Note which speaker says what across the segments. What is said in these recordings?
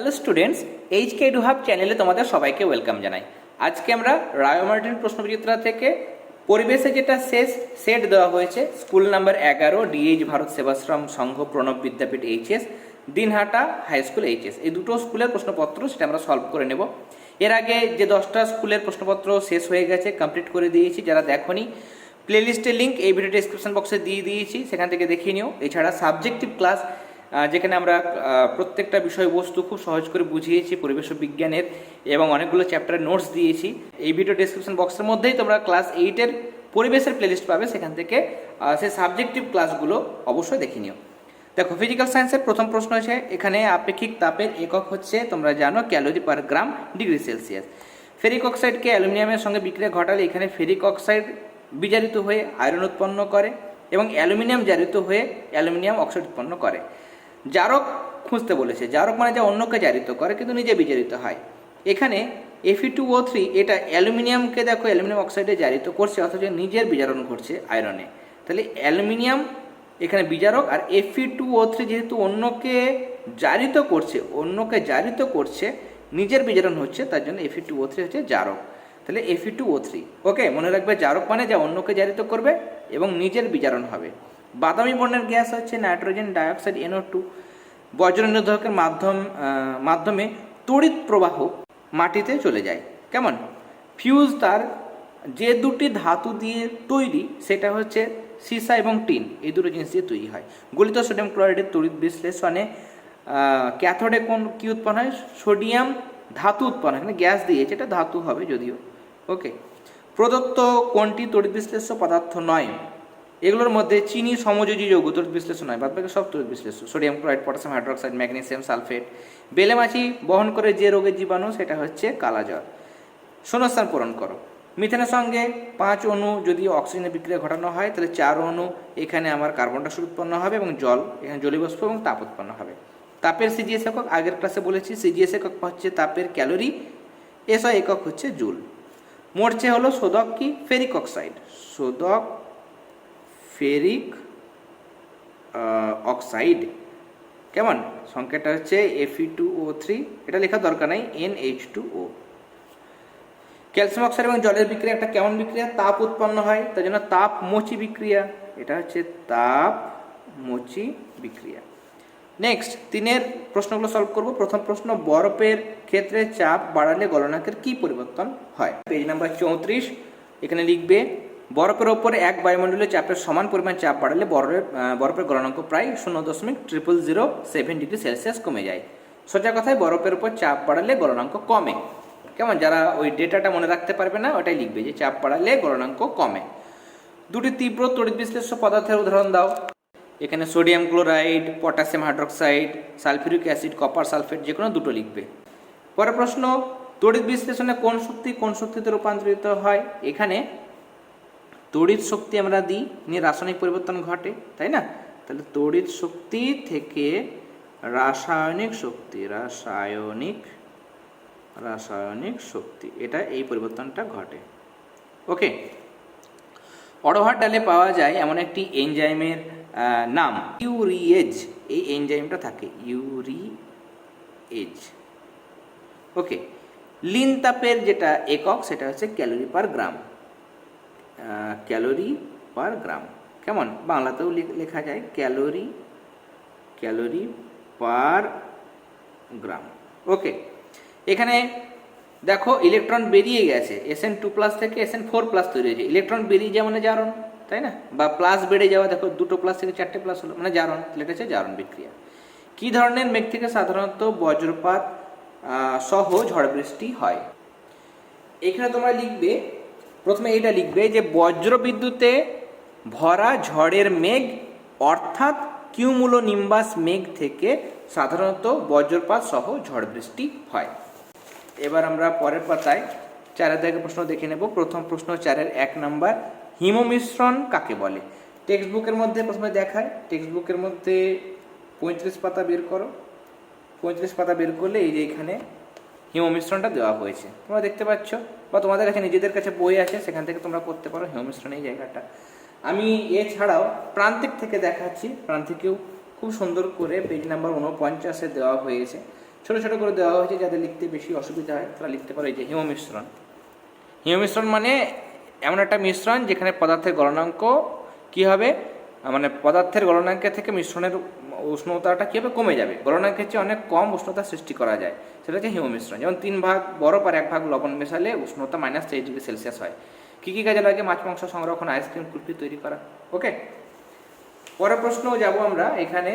Speaker 1: Hello students H K hub চ্যানেলে তোমাদের সবাইকে ওয়েলকাম জানাই। আজকে আমরা রায় মার্টিন প্রশ্নবিচিত্রা থেকে পরিবেশে যেটা শেষ, সেট দেওয়া হয়েছে, স্কুল নাম্বার এগারো, DH Bharat Sevashram Sangha Pranab Vidyapith HS, Dinhata high school HS. এই দুটো স্কুলের প্রশ্নপত্র সেটা আমরা সলভ করে নেব। এর আগে যে দশটা স্কুলের প্রশ্নপত্র শেষ হয়ে গেছে কমপ্লিট করে দিয়েছি, যারা দেখনি প্লেলিস্টের লিঙ্ক এই ভিডিও ডিসক্রিপশন বক্সে দিয়ে দিয়েছি, সেখান থেকে দেখিয়ে নিও। এছাড়া সাবজেক্টিভ ক্লাস যেখানে আমরা প্রত্যেকটা বিষয়বস্তু খুব সহজ করে বুঝিয়েছি পরিবেশ বিজ্ঞানের এবং অনেকগুলো চ্যাপ্টারের নোটস দিয়েছি। এই ভিডিও ডিসক্রিপশন বক্সের মধ্যেই তোমরা ক্লাস এইটের পরিবেশের প্লেলিস্ট পাবে। সেখান থেকে সেই সাবজেক্টিভ ক্লাসগুলো অবশ্যই দেখে নিও। দেখো ফিজিক্যাল সায়েন্সের প্রথম প্রশ্ন আছে এখানে আপেক্ষিক তাপের একক হচ্ছে, তোমরা জানো calorie per gram degree Celsius ferric অক্সাইডকে অ্যালুমিনিয়ামের সঙ্গে বিক্রিয়া ঘটালে এখানে ফেরিক অক্সাইড বিজারিত হয়ে আয়রন উৎপন্ন করে এবং অ্যালুমিনিয়াম জারিত হয়ে অ্যালুমিনিয়াম অক্সাইড উৎপন্ন করে। জারক খুঁজতে বলেছে। জারক মানে যা অন্যকে জারিত করে, কিন্তু নিজে বিজারিত হয়। এখানে এফি টু ও থ্রি এটা অ্যালুমিনিয়ামকে দেখো, অ্যালুমিনিয়াম অক্সাইডে জারিত করছে, অথচ নিজের বিজারণ ঘটছে আয়রনে। তাহলে অ্যালুমিনিয়াম, এখানে বিজারক আর এফি টু ও থ্রি যেহেতু অন্যকে জারিত করছে, অন্যকে জারিত করছে, নিজের বিজারণ হচ্ছে, তার জন্য এফি টু ও থ্রি হচ্ছে জারক। তাহলে এফি টু ও থ্রি ওকে মনে রাখবে জারক মানে যা অন্যকে জারিত করবে এবং নিজের বিজারণ হবে। বাদামি বর্ণের গ্যাস হচ্ছে নাইট্রোজেন ডাইঅক্সাইড, এনও টু। বজ্র নিরোধকের মাধ্যম মাধ্যমে তড়িৎ প্রবাহ মাটিতে চলে যায়। কেমন? ফিউজ তার যে দুটি ধাতু দিয়ে তৈরি, সেটা হচ্ছে সীসা এবং টিন। এই দুটো জিনিস দিয়ে তৈরি হয়। গলিত সোডিয়াম ক্লোরাইডের তড়িৎ বিশ্লেষণে ক্যাথোডে কোন কি উৎপন্ন হয়? সোডিয়াম ধাতু উৎপন্ন হয়। গ্যাস দিয়ে, যেটা ধাতু হবে যদিও। ওকে। প্রদত্ত কোনটি তড়িৎ বিশ্লেষ্য পদার্থ নয়? এগুলোর মধ্যে চিনি সমযোজী যৌগ তড়িৎ বিশ্লেষণ হয়। বাদ বাকি সব তড়িৎ বিশ্লেষণ। Sodium chloride, potassium, hydroxide, magnesium, sulphate. বেলেমাছি বহন করে যে রোগের জীবাণু, সেটা হচ্ছে কালাজ্বর। শূন্যস্থান পূরণ করো। মিথেনের সঙ্গে পাঁচ অণু যদি অক্সিজেনের বিক্রিয়া ঘটানো হয়, তাহলে চার অণু এখানে আমার কার্বন ডাইঅক্সাইড উৎপন্ন হবে এবং জল এখানে জলীয়বাষ্প এবং তাপ উৎপন্ন হবে। তাপের সিজিএস একক, আগের ক্লাসে বলেছি, সিজিএস একক হচ্ছে তাপের ক্যালোরি এসআই একক হচ্ছে জুল। মরচে হলো শোধক কি? ফেরিক অক্সাইড শোধক ফেরিক অক্সাইড কেমন? সংখ্যাটা হচ্ছে এফি টু ও থ্রি এটা লেখার দরকার নাই N H two O calcium oxide এবং জলের বিক্রিয়া, একটা কেমন বিক্রিয়া? তাপ উৎপন্ন হয়, তার জন্য তাপ মোচি বিক্রিয়া। এটা হচ্ছে তাপ মোচি বিক্রিয়া। নেক্সট তিনের প্রশ্নগুলো সলভ করব। প্রথম প্রশ্ন, বরফের ক্ষেত্রে চাপ বাড়ালে গলনাঙ্কের কি পরিবর্তন হয়? পেজ নাম্বার চৌত্রিশ, এখানে লিখবে বরফের ওপর এক বায়ুমণ্ডলীয় চাপের সমান পরিমাণ চাপ বাড়ালে বরফের বরফের গলনাঙ্ক প্রায় শূন্য দশমিক triple zero seven degree Celsius কমে যায়। সোজা কথায় বরফের উপর চাপ বাড়ালে গলনাঙ্ক কমে। কেমন? যারা ওই ডেটাটা মনে রাখতে পারবে না, ওটাই লিখবে যে চাপ বাড়ালে গলনাঙ্ক কমে। দুটি তীব্র তড়িৎ বিশ্লেষ্য পদার্থের উদাহরণ দাও। এখানে sodium chloride, potassium hydroxide, sulphuric acid, copper sulphate যে কোনো দুটো লিখবে। পরের প্রশ্ন, তড়িৎ বিশ্লেষণে কোন শক্তি কোন শক্তিতে রূপান্তরিত হয়? এখানে তড়িৎ শক্তি আমরা দিই, নিয়ে রাসায়নিক পরিবর্তন ঘটে, তাই না? তাহলে তড়িৎ শক্তি থেকে রাসায়নিক শক্তি, রাসায়নিক রাসায়নিক শক্তি, এটা এই পরিবর্তনটা ঘটে। ওকে? অডোহার ডালে পাওয়া যায় এমন একটি এনজাইমের নাম ইউরিয়েজ এই এনজাইমটা থাকে ইউরিয়েজ ওকে? লিন তাপের যেটা একক, সেটা হচ্ছে ক্যালোরি পার গ্রাম। ক্যালোরি পার গ্রাম। কেমন? বাংলাতেও লেখা যায় ক্যালোরি ক্যালোরি পার গ্রাম। ওকে, এখানে দেখো ইলেকট্রন বেরিয়ে গেছে। এস এন টু প্লাস থেকে এস এন ফোর প্লাস তৈরি হয়েছে। ইলেকট্রন বেরিয়ে যাওয়া মানে জারণ, তাই না? বা প্লাস বেড়ে যাওয়া, দেখো দুটো প্লাস থেকে চারটে প্লাস হলো মানে জারণ এটা হচ্ছে জারণ বিক্রিয়া। কী ধরনের মেঘ থেকে সাধারণত বজ্রপাত সহ ঝড় বৃষ্টি হয়? এখানে তোমরা লিখবে প্রথমে এটা লিখবে যে বজ্র বিদ্যুতে ভরা ঝড়ের মেঘ, অর্থাৎ কিউমুলো নিম্বাস মেঘ থেকে সাধারণত বজ্রপাত সহ ঝড় বৃষ্টি হয়। এবার আমরা পরের পাতায় চারের দাগে প্রশ্ন দেখে নেব। প্রথম প্রশ্ন চারের এক নাম্বার, হিমমিশ্রণ কাকে বলে? টেক্সট বুকের মধ্যে প্রথমে দেখায় টেক্সট বুকের মধ্যে পঁয়ত্রিশ পাতা বের করো। পঁয়ত্রিশ পাতা বের করলে এই যে এখানে হিমমিশ্রণটা দেওয়া হয়েছে। তোমরা দেখতে পাচ্ছ? বা তোমাদের কাছে নিজেদের কাছে বই আছে, সেখান থেকে তোমরা করতে পারো হিমমিশ্রণ এই জায়গাটা। আমি এছাড়াও প্রান্তিক থেকে দেখাচ্ছি, প্রান্তিকেও খুব সুন্দর করে পেজ নাম্বার উনপঞ্চাশে দেওয়া হয়েছে। ছোট ছোট করে দেওয়া হয়েছে যাদের লিখতে বেশি অসুবিধা হয়, তারা লিখতে পারে এই যে হিম মিশ্রণ হিম মিশ্রণ মানে এমন একটা মিশ্রণ যেখানে পদার্থের গলনাঙ্ক কী হবে? মানে পদার্থের গলনাঙ্কের থেকে মিশ্রণের উষ্ণতাটা কী হবে? কমে যাবে। গলনাঙ্কের চেয়ে অনেক কম উষ্ণতা সৃষ্টি করা যায়। সেটা হচ্ছে হিম মিশ্রণ যেমন তিন ভাগ বরফ আর এক ভাগ লবণ মেশালে উষ্ণতা মাইনাস তেইশ ডিগ্রি সেলসিয়াস হয়। কী কী কাজে লাগে? মাছ, মাংস সংরক্ষণ আইসক্রিম কুলফি তৈরি করা। ওকে পরের প্রশ্ন যাব আমরা এখানে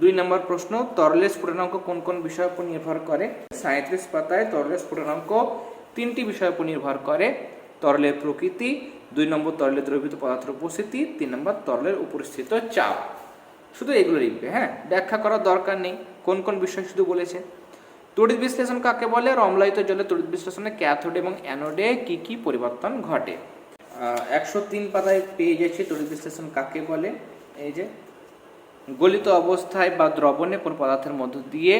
Speaker 1: দুই নম্বর প্রশ্ন তরলে স্ফুটনাঙ্ক কোন কোন বিষয়ের উপর নির্ভর করে? সাঁত্রিশ পাতায় তরলে স্ফুটনাঙ্ক তিনটি বিষয়ের উপর নির্ভর করে। তরলের প্রকৃতি, দুই নম্বর তরলে দ্রবীভূত পদার্থের উপস্থিতি, তিন নম্বর তরলের উপস্থিত চাপ। শুধু এগুলো লিখবে হ্যাঁ? ব্যাখ্যা করার দরকার নেই। কোন কোন বিষয় শুধু বলেছে? তড়িৎ বিশ্লেষণ কাকে বলে? অম্লায়িত জলে তড়িৎ বিশ্লেষণে ক্যাথোড এবং অ্যানোডে কি কি পরিবর্তন ঘটে? একশো তিন পাতায় পেয়ে যাচ্ছে তড়িৎ বিশ্লেষণ কাকে বলে? এই যে, গলিত অবস্থায় বা দ্রবণে কোন পদার্থের মধ্য দিয়ে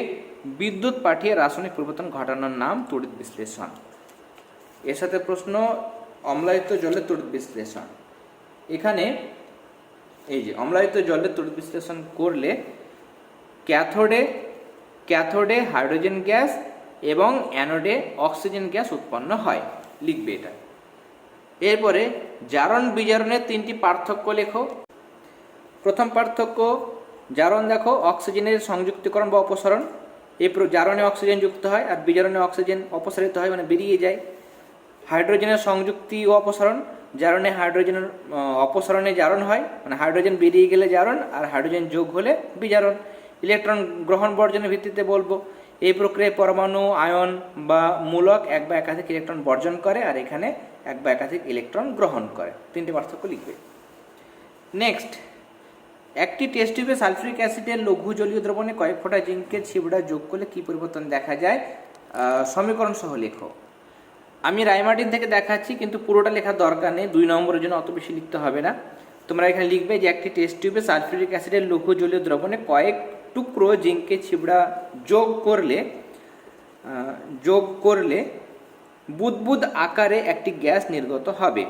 Speaker 1: বিদ্যুৎ পাঠিয়ে রাসায়নিক পরিবর্তন ঘটানোর নাম তড়িৎ বিশ্লেষণ। এর সাথে প্রশ্ন, অম্লায়িত জলের তড়িৎ বিশ্লেষণ। এখানে এই যে, অম্লায়িত জলের তড়িৎ বিশ্লেষণ করলে ক্যাথোডে ক্যাথোডে হাইড্রোজেন গ্যাস এবং অ্যানোডে অক্সিজেন গ্যাস উৎপন্ন হয়। লিখবে এটা। এরপরে জারণ বিজারণের তিনটি পার্থক্য লেখো। প্রথম পার্থক্য, জারণ দেখো অক্সিজেনের সংযুক্তিকরণ বা অপসারণ। এই জারণে অক্সিজেন যুক্ত হয় আর বিজারণে অক্সিজেন অপসারিত হয় মানে বেরিয়ে যায়। হাইড্রোজেনের সংযুক্তি ও অপসারণ, জারণে হাইড্রোজেনের অপসারণে জারণ হয় মানে হাইড্রোজেন বেরিয়ে গেলে জারণ আর হাইড্রোজেন যোগ হলে বিজারণ। ইলেকট্রন গ্রহণ বর্জনের ভিত্তিতে বলব। এই প্রক্রিয়ায় পরমাণু, আয়ন বা মূলক এক বা একাধিক ইলেকট্রন বর্জন করে আর এখানে এক বা একাধিক ইলেকট্রন গ্রহণ করে। তিনটি পার্থক্য লিখবে। নেক্সট, একটি টেস্ট টিউবে সালফিউরিক অ্যাসিডের লঘু জলীয় দ্রবণে কয়েক ফোঁটা জিঙ্কের ছিবড়া যোগ করলে কী পরিবর্তন দেখা যায়? সমীকরণ সহ লেখো। আমি রায়মার্টিন থেকে দেখাচ্ছি, কিন্তু পুরোটা লেখার দরকার নেই। দুই নম্বরের জন্য অত বেশি লিখতে হবে না। তোমরা এখানে লিখবে যে একটি টেস্ট টিউবে সালফিউরিক অ্যাসিডের লঘু জলীয় দ্রবণে কয়েক টুকরো জিঙ্কের ছিবড়া যোগ করলে যোগ করলে বুদবুদ আকারে একটি গ্যাস নির্গত হবে।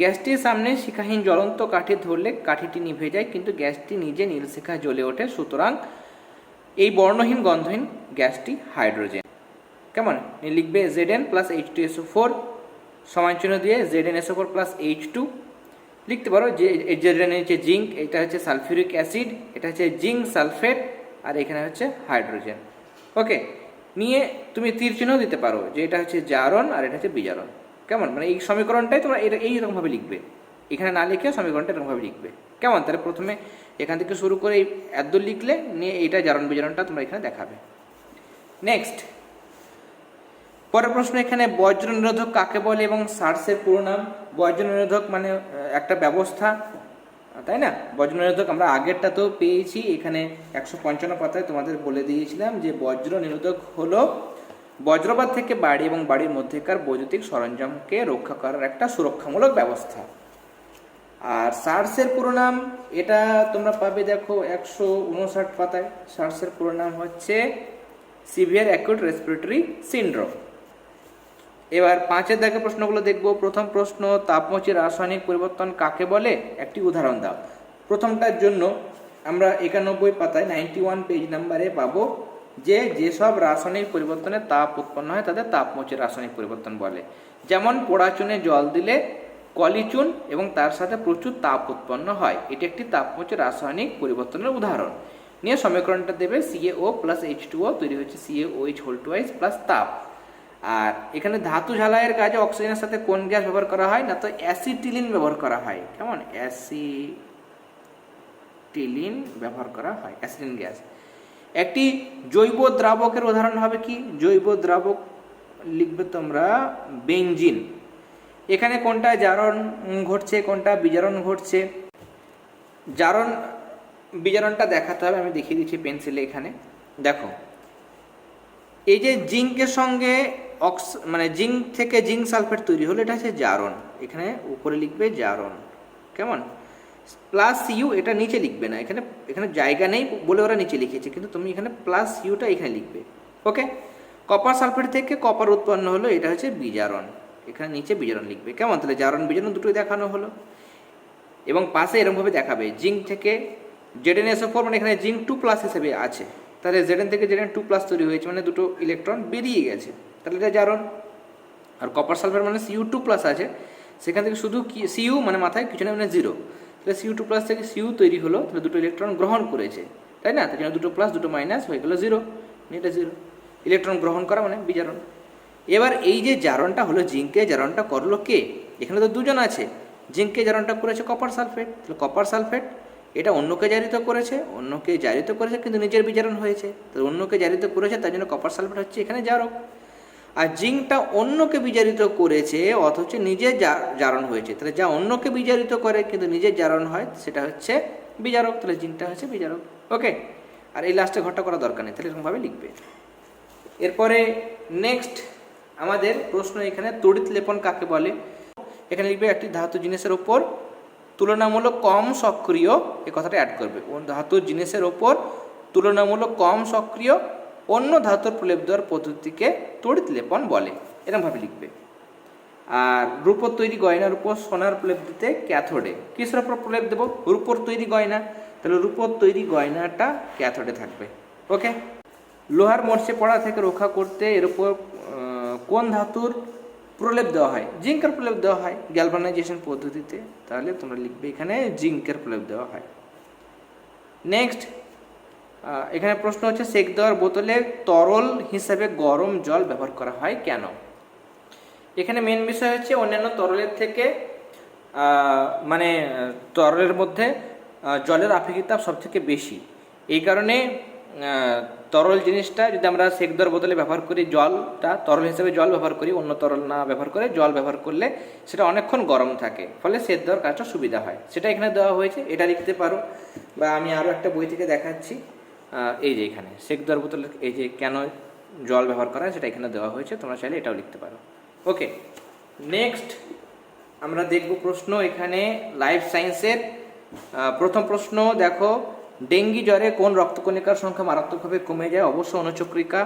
Speaker 1: গ্যাসটির সামনে শিখাহীন জ্বলন্ত কাঠি ধরলে কাঠিটি নিভে যায়, কিন্তু গ্যাসটি নিজে নীলশিখা জ্বলে ওঠে। সুতরাং এই বর্ণহীন গন্ধহীন গ্যাসটি হাইড্রোজেন। কেমন? লিখবে Z N plus H two SO four সমান চিহ্ন দিয়ে Z N SO four plus H two লিখতে পারো যে জেড এন হচ্ছে জিঙ্ক এটা হচ্ছে সালফিউরিক অ্যাসিড, এটা হচ্ছে জিঙ্ক সালফেট। আর এখানে হচ্ছে হাইড্রোজেন। ওকে, নিয়ে তুমি তীর চিহ্ন দিতে পারো যে এটা হচ্ছে জারণ আর এটা হচ্ছে বিজারণ। কেমন? মানে এই সমীকরণটাই তোমরা এটা এইরকমভাবে লিখবে। এখানে না লিখে সমীকরণটা এরকমভাবে লিখবে। কেমন? তাহলে প্রথমে এখান থেকে শুরু করে এত লিখলে নিয়ে এইটা জারণ বিজারণটা তোমরা এখানে দেখাবে। নেক্সট পরের প্রশ্ন এখানে বজ্র নিরোধক কাকে বলে এবং সার্সের পুরো নাম? বজ্র নিরোধক মানে একটা ব্যবস্থা তাই না? বজ্র নিরোধক আমরা আগেরটা তো পেয়েছি, এখানে একশো পঞ্চান্ন পাতায় তোমাদের বলে দিয়েছিলাম যে বজ্র নিরোধক হলো বজ্রপাত থেকে বাড়ি এবং বাড়ির মধ্যেকার বৈদ্যুতিক সরঞ্জামকে রক্ষা করার একটা সুরক্ষামূলক ব্যবস্থা। আর সার্সের পুরো নাম, এটা তোমরা পাবে দেখো একশো উনষাট পাতায়। সার্সের পুরো নাম হচ্ছে সিভিয়ার অ্যাকুট রেসপিরেটরি সিন্ড্রোম। এবার পাঁচের দাগের প্রশ্নগুলো দেখব। প্রথম প্রশ্ন, তাপমোচী রাসায়নিক পরিবর্তন কাকে বলে? একটি উদাহরণ দাও। প্রথমটার জন্য আমরা একানব্বই পাতায় নাইনটি ওয়ান পেজ নাম্বারে পাবো যে যেসব রাসায়নিক পরিবর্তনে তাপ উৎপন্ন হয়, তাদের তাপমোচী রাসায়নিক পরিবর্তন বলে। যেমন পোড়াচুনে জল দিলে কলিচুন এবং তার সাথে প্রচুর তাপ উৎপন্ন হয়। এটি একটি তাপমোচী রাসায়নিক পরিবর্তনের উদাহরণ। নিয়ে সমীকরণটা দেবে সিএও প্লাস এইচ টুও তৈরি হচ্ছে CAO H whole two plus তাপ। আর এখানে ধাতু ঝালাইয়ের কাজে অক্সিজেনের সাথে কোন গ্যাস ব্যবহার করা হয় না, তো অ্যাসিটিলিন ব্যবহার করা হয়। কেমন? অ্যাসিটিলিন ব্যবহার করা হয় অ্যাসিটিন গ্যাস। একটি জৈব দ্রাবকের উদাহরণ হবে কি? জৈব দ্রাবক লিখবে তোমরা বেঞ্জিন। এখানে কোনটা জারণ ঘটছে, কোনটা বিজারণ ঘটছে? জারণ, বিজারণটা দেখাতে হবে, আমি দেখিয়ে দিচ্ছি পেন্সিলে এখানে। দেখো, এই যে জিঙ্কের সঙ্গে অক্স মানে জিঙ্ক থেকে জিঙ্ক সালফেট তৈরি হলো, এটা হচ্ছে জারণ। এখানে উপরে লিখবে জারণ। কেমন? প্লাস ইউ এটা নিচে লিখবে না। এখানে এখানে জায়গা নেই বলে ওরা নিচে লিখেছে, কিন্তু তুমি এখানে প্লাস ইউটা এখানে লিখবে। ওকে? কপার সালফেট থেকে কপার উৎপন্ন হলো, এটা হচ্ছে বিজারণ। এখানে নিচে বিজারণ লিখবে। কেমন? তাহলে জারণ বিজারণ দুটোই দেখানো হলো। এবং পাশে এরকমভাবে দেখাবে, জিঙ্ক থেকে জেডেন জেডেনএসও ফোর মানে এখানে জিঙ্ক টু প্লাস হিসেবে আছে। তাহলে জেডেন থেকে জেডেন টু প্লাস তৈরি হয়েছে মানে দুটো ইলেকট্রন বেরিয়ে গেছে। তাহলে এটা জারণ আর কপার সালফার মানে সিইউ টু প্লাস আছে। সেখান থেকে শুধু কি সিইউ মানে মাথায় কিছু না মানে জিরো তাহলে সিউ টু প্লাস থেকে সিউ তৈরি হলো, তাহলে দুটো ইলেকট্রন গ্রহণ করেছে। তাই না? তাই জন্য দুটো প্লাস দুটো মাইনাস হয়ে গেলো জিরো এটা জিরো ইলেকট্রন গ্রহণ করা মানে বিজারণ। এবার এই যে জারণটা হলো, জিঙ্কে জারণটা করল কে? এখানে তো দুজন আছে। জিঙ্কে জারণটা করেছে কপার সালফেট তাহলে কপার সালফেট এটা অন্যকে জারিত করেছে, অন্যকে জারিত করেছে, কিন্তু নিজের বিজারণ হয়েছে। তো অন্যকে জারিত করেছে, তার জন্য কপার সালফেট হচ্ছে এখানে জারক। আর জিঙ্কটা অন্যকে বিজারিত করেছে, অথচ নিজের জা- জারণ হয়েছে। তাহলে যা অন্যকে বিজারিত করে কিন্তু নিজের জারণ হয়, সেটা হচ্ছে বিজারক। তাহলে জিঙ্কটা হচ্ছে বিজারক। ওকে আর এই লাস্টে ঘরটা করা দরকার নেই, তাহলে এরকমভাবে লিখবে। এরপরে নেক্সট আমাদের প্রশ্ন এখানে তড়িৎ লেপন কাকে বলে? এখানে লিখবে একটি ধাতু জিনিসের ওপর তুলনামূলক কম সক্রিয় এই কথাটা অ্যাড করবে। ধাতুর জিনিসের ওপর তুলনামূলক কম সক্রিয় অন্য ধাতুর প্রলেপ দেওয়ার পদ্ধতিকে তড়িৎ লেপন বলে। এরকমভাবে লিখবে। আর রূপোর তৈরি গয়নার উপর সোনার প্রলেপ দিতে ক্যাথোডে। কিসের উপর প্রলেপ দেবো? রূপোর তৈরি গয়না। তাহলে রূপোর তৈরি গয়নাটা ক্যাথোডে থাকবে। ওকে? লোহার মরচে পড়া থেকে রক্ষা করতে এর উপর কোন ধাতুর প্রলেপ দেওয়া হয়? জিঙ্কের প্রলেপ দেওয়া হয়। গ্যালভানাইজেশন পদ্ধতিতে। তাহলে তোমরা লিখবে এখানে জিঙ্কের প্রলেপ দেওয়া হয়। নেক্সট এখানে প্রশ্ন হচ্ছে, সেক দেওয়ার বোতলে তরল হিসাবে গরম জল ব্যবহার করা হয় কেন? এখানে মেন বিষয় হচ্ছে, অন্যান্য তরলের থেকে মানে তরলের মধ্যে জলের আপেক্ষিক তাপ সব থেকে বেশি। এই কারণে তরল জিনিসটা যদি আমরা সেক দেওয়ার বদলে ব্যবহার করি, জলটা, তরল হিসেবে জল ব্যবহার করি, অন্য তরল না ব্যবহার করে, জল ব্যবহার করলে সেটা অনেকক্ষণ গরম থাকে। ফলে সেক দেওয়ার কাজটা সুবিধা হয়। সেটা এখানে দেওয়া হয়েছে, এটা লিখতে পারো। বা আমি আরও একটা বই থেকে দেখাচ্ছি। এই যে এখানে সেক দেওয়ার বোতলে, এই যে কেন জল ব্যবহার করা হয় সেটা এখানে দেওয়া হয়েছে, তোমরা চাইলে এটাও লিখতে পারো। ওকে নেক্সট আমরা দেখব প্রশ্ন এখানে লাইফ সায়েন্সের প্রথম প্রশ্ন, দেখো, ডেঙ্গি জ্বরে কোন রক্তকণিকার সংখ্যা মারাত্মকভাবে কমে যায়? অবশ্য অনুচক্রিকা,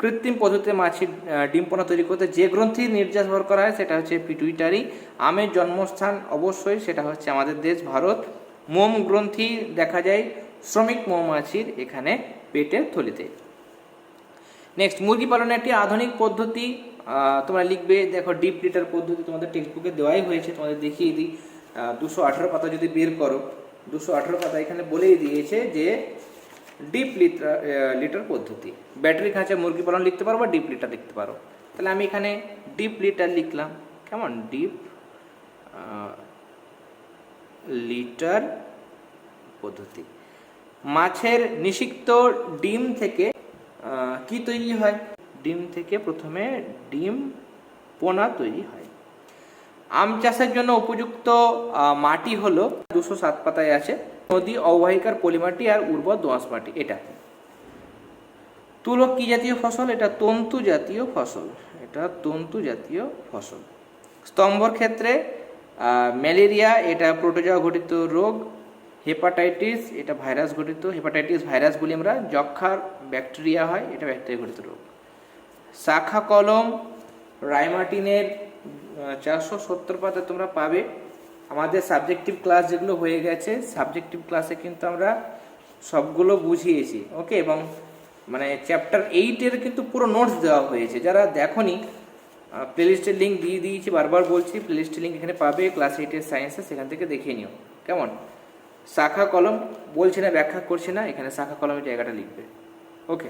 Speaker 1: কৃত্রিম পদ্ধতিতে মাছির ডিমপনা তৈরি করতে যে গ্রন্থির নির্যাস ব্যবহার করা হয় সেটা হচ্ছে পিটুইটারি। আমের জন্মস্থান অবশ্যই সেটা হচ্ছে আমাদের দেশ, ভারত। মোম গ্রন্থি দেখা যায় শ্রমিক মৌমাছির এখানে পেটের থলিতে। নেক্সট মুরগি পালনের একটি আধুনিক পদ্ধতি তোমরা লিখবে, দেখো ডিপ লিটার পদ্ধতি তোমাদের টেক্সট বুকে দেওয়াই হয়েছে, তোমাদের দেখিয়ে দিই। দুশো আঠেরো পাতা যদি বের করো, দুশো আঠেরো পাতা এখানে বলেই দিয়েছে যে ডিপ লিটার লিটার পদ্ধতি। ব্যাটারি খাঁচা মুরগি পালন লিখতে পারো বা ডিপ লিটার লিখতে পারো। তাহলে আমি এখানে ডিপ লিটার লিখলাম। কেমন? ডিপ লিটার পদ্ধতি। মাছের নিষিক্ত ডিম থেকে কি তৈরি হয়? ডিম থেকে প্রথমে ডিম পোনা তৈরি হয়। আম চাষের জন্য উপযুক্ত মাটি হলো দুশো সাত পাতায় আছে, নদী, অববাহিকার পলিমাটি আর উর্বর দোআঁশ মাটি, এটা। তুলো কি জাতীয় ফসল? এটা তন্তু জাতীয় ফসল, এটা তন্তু জাতীয় ফসল। স্তম্ভর ক্ষেত্রে ম্যালেরিয়া, এটা প্রোটোজোয়া ঘটিত রোগ হেপাটাইটিস, এটা ভাইরাস ঘটিত হেপাটাইটিস ভাইরাস বলি আমরা যক্ষার ব্যাকটেরিয়া হয়, এটা ব্যাকটেরিয়া ঘটিত রোগ। শাখা কলম রাইমার্টিনের চারশো সত্তর পাতা তোমরা পাবে। আমাদের সাবজেক্টিভ ক্লাস যেগুলো হয়ে গেছে সাবজেক্টিভ ক্লাসে কিন্তু আমরা সবগুলো বুঝিয়েছি ওকে এবং মানে চ্যাপ্টার এইটের কিন্তু পুরো নোটস দেওয়া হয়েছে। যারা দেখনি প্লেলিস্টের লিঙ্ক দিয়ে দিয়েছি, বারবার বলছি প্লেলিস্টের লিঙ্ক এখানে পাবে ক্লাস এইটের সায়েন্সে সেখান থেকে দেখে নিও। কেমন? শাখা কলম বলছি না, ব্যাখ্যা করছি না, এখানে শাখা কলমের জায়গাটা লিখবে। ওকে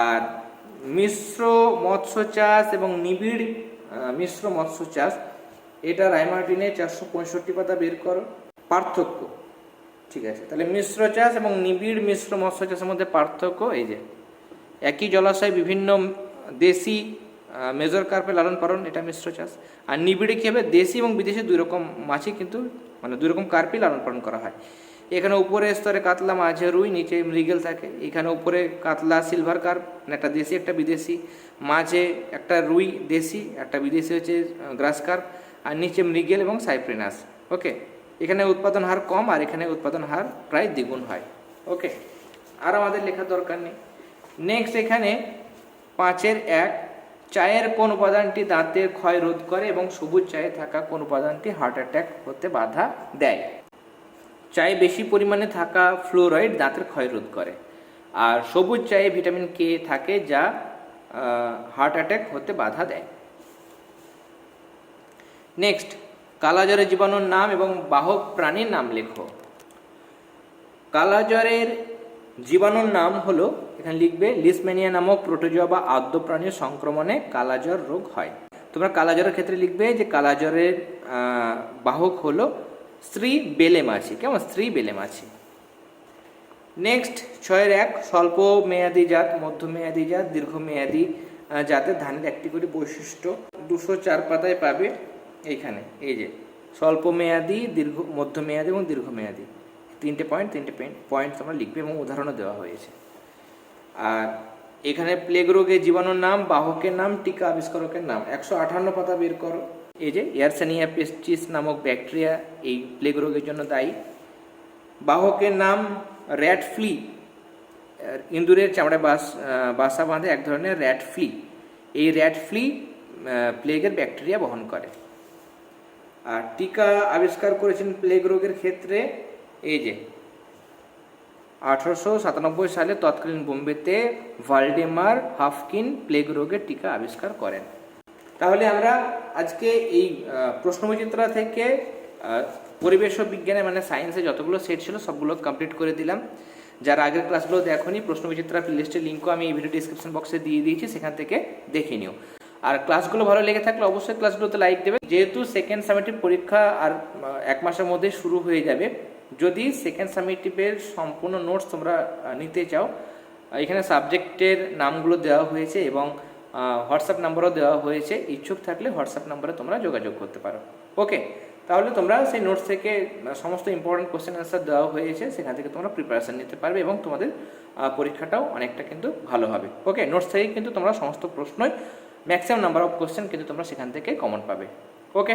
Speaker 1: আর মিশ্র মৎস্য চাষ এবং নিবিড় মিশ্র মৎস্য চাষ, এটা রায়মার্টিনে চারশো পঁয়ষট্টি পাতা বের করো। পার্থক্য। ঠিক আছে। তাহলে মিশ্র চাষ এবং নিবিড় মিশ্র মৎস্য চাষের মধ্যে পার্থক্য এই যে, একই জলাশয়ে বিভিন্ন দেশি মেজর কার্পে লালন পালন, এটা মিশ্র চাষ। আর নিবিড়ে কী হবে? দেশি এবং বিদেশি দুই রকম মাছই কিন্তু মানে দুই রকম কার্পই লালন পালন করা হয়। এখানে উপরে স্তরে কাতলা, মাঝে রুই, নিচে মৃগেল থাকে। এখানে উপরে কাতলা সিলভার কার্প একটা দেশি, একটা বিদেশি। মাঝে একটা রুই দেশি, একটা বিদেশি হচ্ছে গ্রাস কার্প আর নিচে মৃগেল এবং সাইপ্রিনাস ওকে এখানে উৎপাদন হার কম, আর এখানে উৎপাদন হার প্রায় দ্বিগুণ হয়। ওকে আর আমাদের লেখার দরকার নেই। নেক্সট এখানে পাঁচের এক চায়ের কোন উপাদানটি দাঁতের ক্ষয় রোধ করে এবং সবুজ চায়ে থাকা কোন উপাদানটি হার্ট অ্যাটাক হতে বাধা দেয়। চায়ে বেশি পরিমাণে থাকা ফ্লোরাইড দাঁতের ক্ষয় রোধ করে। আর সবুজ চায়ে ভিটামিন কে থাকে যা হার্ট অ্যাটাক হতে বাধা দেয়। নেক্সট কালাজ্বরের জীবাণুর নাম এবং বাহক প্রাণীর নাম লেখো। কালাজ্বরের জীবাণুর নাম হলো এখানে লিখবে লিসমেনিয়া নামক প্রোটোজোয়া বা আদ্য প্রাণীর সংক্রমণে কালাজ্বর রোগ হয়। তোমরা কালাজ্বরের ক্ষেত্রে লিখবে যে কালাজ্বরের বাহক হলো স্ত্রী বেলে মাছি কেমন? স্ত্রী বেলে মাছি নেক্সট ছয়ের এক স্বল্প মেয়াদি জাত, মধ্যমেয়াদি জাত, দীর্ঘমেয়াদি জাতের ধানের একটি করে বৈশিষ্ট্য। দুশো চার পাতায় পাবে এইখানে, এই যে স্বল্প মেয়াদি দীর্ঘ, মধ্যমেয়াদি এবং দীর্ঘমেয়াদি। তিনটে পয়েন্ট তিনটে পয়েন্ট তোমরা লিখবে এবং উদাহরণও দেওয়া হয়েছে। আর এখানে প্লেগ রোগের জীবাণুর নাম, বাহকের নাম, টিকা আবিষ্কারকের নাম। একশো আঠান্ন পাতা বের করো। এই যে এয়ারসেনিয়া পেস্টিস নামক ব্যাকটেরিয়া এই প্লেগ রোগের জন্য দায়ী। বাহকের নাম র্যাট ফ্লি ইঁদুরের চামড়ায় বাস বাসা বাঁধে এক ধরনের র্যাট ফ্লি এই র্যাট ফ্লি প্লেগের ব্যাকটেরিয়া বহন করে। আর টিকা আবিষ্কার করেছেন প্লেগ রোগের ক্ষেত্রে এই যে আঠারোশো সাতানব্বই সালে তৎকালীন বোম্বেতে ভালডেমার হাফকিন প্লেগ রোগের টিকা আবিষ্কার করেন। তাহলে আমরা আজকে এই প্রশ্নবিচিত্রা থেকে পরিবেশ বিজ্ঞানে মানে সায়েন্সে যতগুলো সেট ছিল সবগুলো কমপ্লিট করে দিলাম। যারা আগের ক্লাসগুলো দেখোনি, প্রশ্নবিচিত্রা প্লেলিস্টের লিঙ্কও আমি এই ভিডিও ডিসক্রিপশন বক্সে দিয়ে দিয়েছি, সেখান থেকে দেখে নিও। আর ক্লাসগুলো ভালো লেগে থাকলে অবশ্যই ক্লাসগুলোতে লাইক দেবে। যেহেতু সেকেন্ড সামেটিভ পরীক্ষা আর এক মাসের মধ্যে শুরু হয়ে যাবে যদি সেকেন্ড সামেটিভের সম্পূর্ণ নোটস তোমরা নিতে চাও এখানে সাবজেক্টের নামগুলো দেওয়া হয়েছে এবং হোয়াটসঅ্যাপ নাম্বারও দেওয়া হয়েছে। ইচ্ছুক থাকলে হোয়াটসঅ্যাপ নাম্বারে তোমরা যোগাযোগ করতে পারো। ওকে, তাহলে তোমরা সেই নোটস থেকে সমস্ত ইম্পর্টেন্ট কোশ্চেন অ্যান্সার দেওয়া হয়েছে, সেখান থেকে তোমরা প্রিপারেশন নিতে পারবে এবং তোমাদের পরীক্ষাটাও অনেকটা কিন্তু ভালো হবে। ওকে নোটস থেকে কিন্তু তোমরা সমস্ত প্রশ্নই ম্যাক্সিমাম নাম্বার অফ কোশ্চেন কিন্তু তোমরা সেখান থেকে কমন পাবে। ওকে?